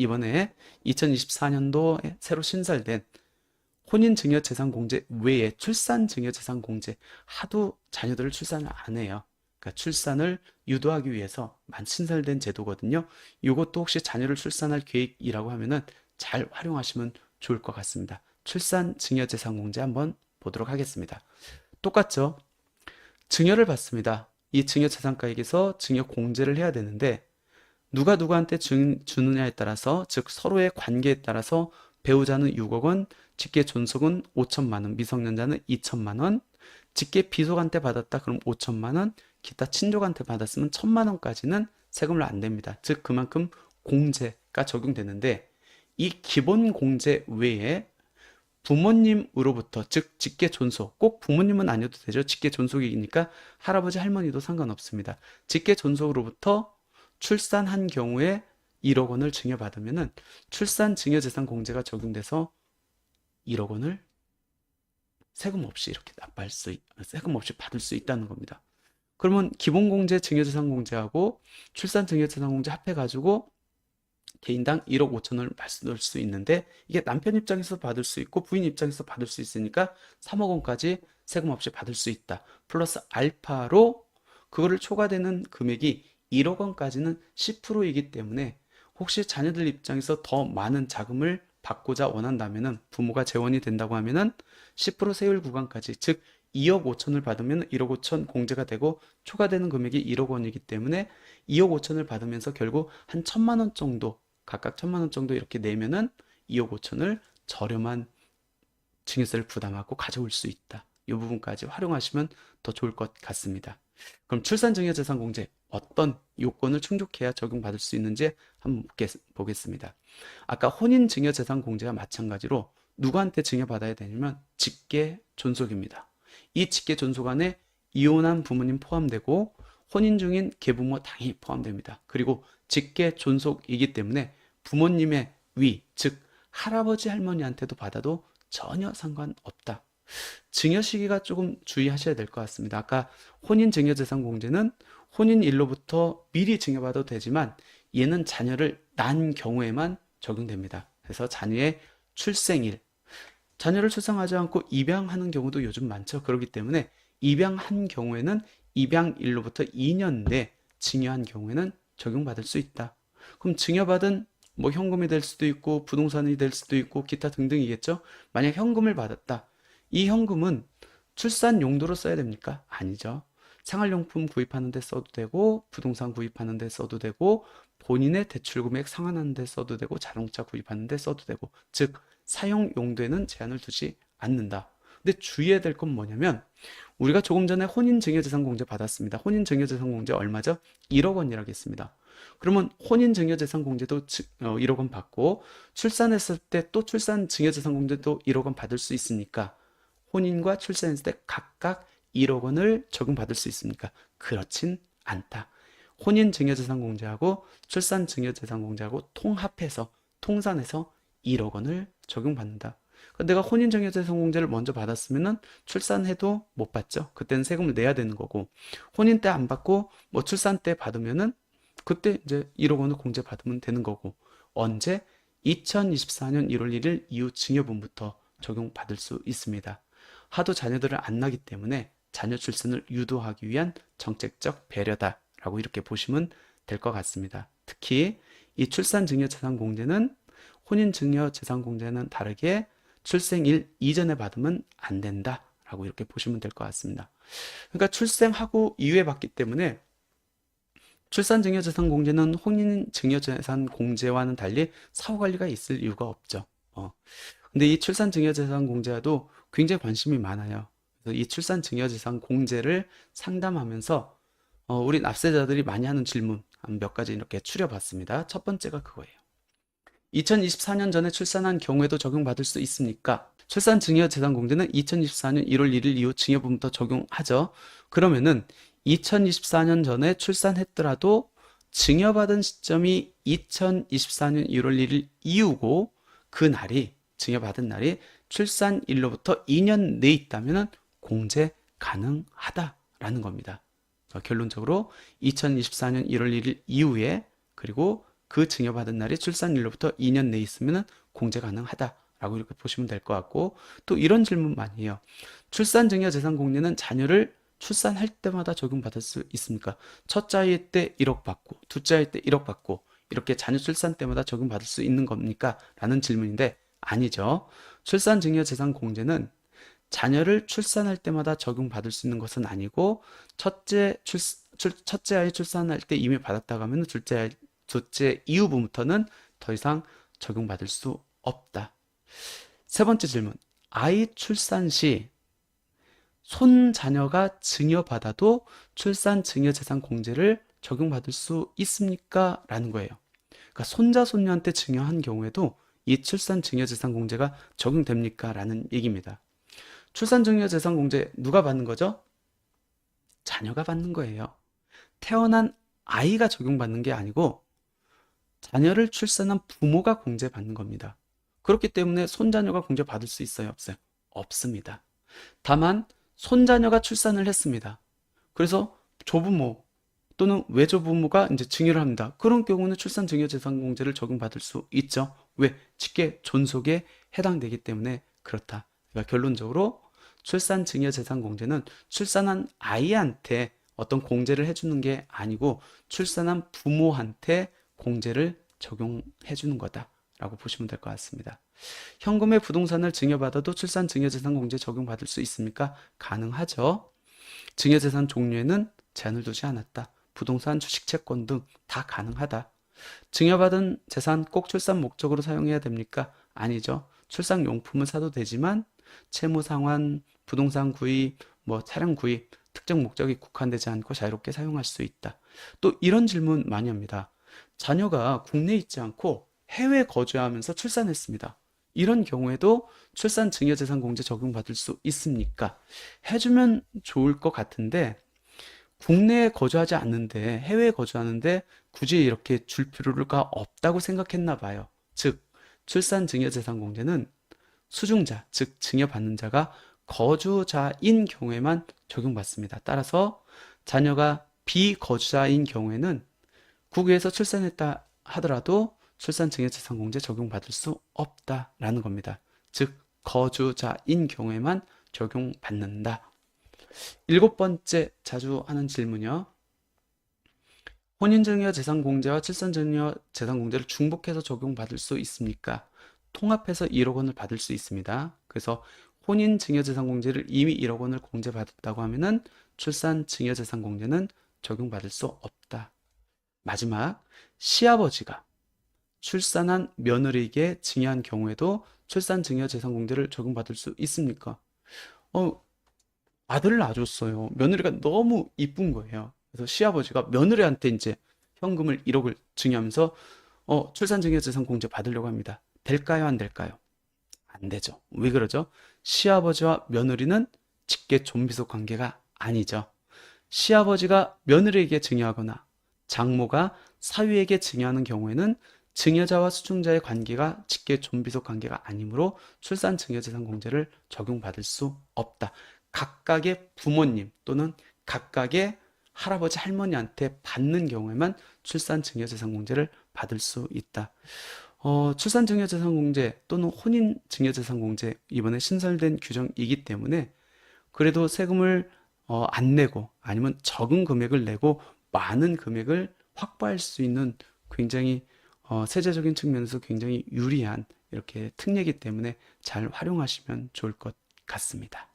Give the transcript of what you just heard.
이번에 2024년도에 새로 신설된 혼인증여재산공제 외에 출산증여재산공제 하도 자녀들을 출산을 안 해요. 그러니까 출산을 유도하기 위해서 만 신설된 제도거든요. 이것도 혹시 자녀를 출산할 계획이라고 하면은 잘 활용하시면 좋을 것 같습니다. 출산증여재산공제 한번 보도록 하겠습니다. 똑같죠? 증여를 받습니다. 이 증여재산가액에서 증여공제를 해야 되는데 누가 누구한테 주, 주느냐에 따라서 즉 서로의 관계에 따라서 배우자는 6억 원, 직계 존속은 5천만 원, 미성년자는 2천만 원, 직계 비속한테 받았다 그럼 5천만 원, 기타 친족한테 받았으면 1천만 원까지는 세금을 안 냅니다. 즉 그만큼 공제가 적용되는데 이 기본 공제 외에 부모님으로부터 즉 직계 존속 꼭 부모님은 아니어도 되죠. 직계 존속이니까 할아버지 할머니도 상관없습니다. 직계 존속으로부터 출산한 경우에 1억 원을 증여받으면은 출산 증여재산 공제가 적용돼서 1억 원을 세금 없이 이렇게 납부할 수, 있- 세금 없이 받을 수 있다는 겁니다. 그러면 기본공제, 증여재산공제하고 출산 증여재산공제 합해가지고 개인당 1억 5천을 받을 수 있는데 이게 남편 입장에서 받을 수 있고 부인 입장에서 받을 수 있으니까 3억 원까지 세금 없이 받을 수 있다. 플러스 알파로 그거를 초과되는 금액이 1억 원까지는 10%이기 때문에 혹시 자녀들 입장에서 더 많은 자금을 받고자 원한다면은 부모가 재원이 된다고 하면은 10% 세율 구간까지 즉 2억 5천을 받으면 1억 5천 공제가 되고 초과되는 금액이 1억 원이기 때문에 2억 5천을 받으면서 결국 한 천만 원 정도 각각 천만 원 정도 이렇게 내면은 2억 5천을 저렴한 증여세를 부담하고 가져올 수 있다. 이 부분까지 활용하시면 더 좋을 것 같습니다. 그럼 출산증여재산공제 어떤 요건을 충족해야 적용받을 수 있는지 한번 보겠- 보겠습니다. 아까 혼인 증여 재산 공제와 마찬가지로 누구한테 증여받아야 되냐면 직계 존속입니다. 이 직계 존속 안에 이혼한 부모님 포함되고 혼인 중인 계부모 당연히 포함됩니다. 그리고 직계 존속이기 때문에 부모님의 위, 즉 할아버지 할머니한테도 받아도 전혀 상관없다. 증여 시기가 조금 주의하셔야 될 것 같습니다. 아까 혼인 증여 재산 공제는 혼인일로부터 미리 증여받아도 되지만 얘는 자녀를 낳은 경우에만 적용됩니다. 그래서 자녀의 출생일, 자녀를 출산하지 않고 입양하는 경우도 요즘 많죠. 그렇기 때문에 입양한 경우에는 입양일로부터 2년 내 증여한 경우에는 적용받을 수 있다. 그럼 증여받은 뭐 현금이 될 수도 있고 부동산이 될 수도 있고 기타 등등이겠죠. 만약 현금을 받았다. 이 현금은 출산 용도로 써야 됩니까? 아니죠. 생활용품 구입하는 데 써도 되고 부동산 구입하는 데 써도 되고 본인의 대출 금액 상환하는 데 써도 되고 자동차 구입하는 데 써도 되고 즉 사용 용도에는 제한을 두지 않는다. 근데 주의해야 될 건 뭐냐면 우리가 조금 전에 혼인증여재산공제 받았습니다. 혼인증여재산공제 얼마죠? 1억 원이라고 했습니다. 그러면 혼인증여재산공제도 1억 원 받고 출산했을 때 또 출산증여재산공제도 1억 원 받을 수 있으니까 혼인과 출산했을 때 각각 1억 원을 적용받을 수 있습니까? 그렇진 않다. 혼인 증여재산공제하고 출산 증여재산공제하고 통합해서 통산해서 1억 원을 적용받는다. 내가 혼인 증여재산공제를 먼저 받았으면은 출산해도 못 받죠. 그때는 세금을 내야 되는 거고 혼인 때 안 받고 뭐 출산 때 받으면은 그때 이제 1억 원을 공제 받으면 되는 거고 언제 2024년 1월 1일 이후 증여분부터 적용받을 수 있습니다. 하도 자녀들을 안 낳기 때문에 자녀 출산을 유도하기 위한 정책적 배려다라고 이렇게 보시면 될 것 같습니다. 특히 이 출산 증여 재산 공제는 혼인 증여 재산 공제는 다르게 출생일 이전에 받으면 안 된다라고 이렇게 보시면 될 것 같습니다. 그러니까 출생하고 이후에 받기 때문에 출산 증여 재산 공제는 혼인 증여 재산 공제와는 달리 사후 관리가 있을 이유가 없죠. 어. 근데 이 출산 증여 재산 공제와도 굉장히 관심이 많아요. 이 출산 증여재산 공제를 상담하면서 어, 우리 납세자들이 많이 하는 질문 한몇 가지 이렇게 추려봤습니다. 첫 번째가 그거예요. 2024년 전에 출산한 경우에도 적용받을 수 있습니까? 출산 증여 재산 공제는 2024년 1월 1일 이후 증여분부터 적용하죠. 그러면은 2024년 전에 출산했더라도 증여받은 시점이 2024년 1월 1일 이후고 그 날이 증여받은 날이 출산일로부터 2년 내에 있다면 공제 가능하다라는 겁니다. 그래서 결론적으로 2024년 1월 1일 이후에 그리고 그 증여받은 날이 출산일로부터 2년 내에 있으면 공제 가능하다라고 이렇게 보시면 될 것 같고 또 이런 질문 많이 해요. 출산 증여 재산 공제는 자녀를 출산할 때마다 적용받을 수 있습니까? 첫째 아이 때 1억 받고 둘째 아이 때 1억 받고 이렇게 자녀 출산 때마다 적용받을 수 있는 겁니까? 라는 질문인데 아니죠. 출산 증여 재산 공제는 자녀를 출산할 때마다 적용받을 수 있는 것은 아니고 첫째 출, 출 첫째 아이 출산할 때 이미 받았다고 하면 둘째 아이, 둘째 이후부터는 더 이상 적용받을 수 없다. 세 번째 질문. 아이 출산 시 손자녀가 증여받아도 출산 증여 재산 공제를 적용받을 수 있습니까? 라는 거예요. 그러니까 손자, 손녀한테 증여한 경우에도 이 출산 증여 재산 공제가 적용됩니까? 라는 얘기입니다. 출산증여 재산 공제 누가 받는 거죠? 자녀가 받는 거예요. 태어난 아이가 적용받는 게 아니고 자녀를 출산한 부모가 공제받는 겁니다. 그렇기 때문에 손자녀가 공제받을 수 있어요? 없어요? 없습니다. 다만 손자녀가 출산을 했습니다. 그래서 조부모 또는 외조부모가 이제 증여를 합니다. 그런 경우는 출산증여재산공제를 적용받을 수 있죠. 왜? 직계 존속에 해당되기 때문에 그렇다. 그러니까 결론적으로 출산 증여 재산 공제는 출산한 아이한테 어떤 공제를 해주는 게 아니고 출산한 부모한테 공제를 적용해 주는 거다라고 보시면 될 것 같습니다. 현금의 부동산을 증여받아도 출산 증여재산 공제 적용받을 수 있습니까? 가능하죠. 증여재산 종류에는 제한을 두지 않았다. 부동산, 주식, 채권 등 다 가능하다. 증여받은 재산 꼭 출산 목적으로 사용해야 됩니까? 아니죠. 출산 용품을 사도 되지만 채무 상환, 부동산 구입, 뭐 차량 구입, 특정 목적이 국한되지 않고 자유롭게 사용할 수 있다. 또 이런 질문 많이 합니다. 자녀가 국내에 있지 않고 해외 거주하면서 출산했습니다. 이런 경우에도 출산 증여재산 공제 적용받을 수 있습니까? 해주면 좋을 것 같은데 국내에 거주하지 않는데 해외에 거주하는데 굳이 이렇게 줄 필요가 없다고 생각했나 봐요. 즉 출산 증여재산 공제는 수중자, 즉 증여받는 자가 거주자인 경우에만 적용받습니다. 따라서 자녀가 비거주자인 경우에는 국외에서 출산했다 하더라도 출산 증여재산공제 적용받을 수 없다라는 겁니다. 즉 거주자인 경우에만 적용받는다. 일곱 번째 자주 하는 질문이요. 혼인증여 재산공제와 출산증여 재산공제를 중복해서 적용받을 수 있습니까? 통합해서 1억 원을 받을 수 있습니다. 그래서 혼인 증여재산공제를 이미 1억 원을 공제받았다고 하면은 출산 증여재산공제는 적용받을 수 없다. 마지막 시아버지가 출산한 며느리에게 증여한 경우에도 출산 증여재산공제를 적용받을 수 있습니까? 어, 아들을 낳아줬어요. 며느리가 너무 이쁜 거예요. 그래서 시아버지가 며느리한테 이제 현금을 1억을 증여하면서 어, 출산증여재산공제 받으려고 합니다. 될까요? 안 될까요? 안 되죠. 왜 그러죠? 시아버지와 며느리는 직계 좀비속 관계가 아니죠. 시아버지가 며느리에게 증여하거나 장모가 사위에게 증여하는 경우에는 증여자와 수중자의 관계가 직계 좀비속 관계가 아니므로 출산 증여재산 공제를 적용받을 수 없다. 각각의 부모님 또는 각각의 할아버지 할머니한테 받는 경우에만 출산 증여재산 공제를 받을 수 있다. 어, 출산 증여재산 공제 또는 혼인 증여재산 공제 이번에 신설된 규정이기 때문에 그래도 세금을 어, 안 내고 아니면 적은 금액을 내고 많은 금액을 확보할 수 있는 굉장히 어, 세제적인 측면에서 굉장히 유리한 이렇게 특례이기 때문에 잘 활용하시면 좋을 것 같습니다.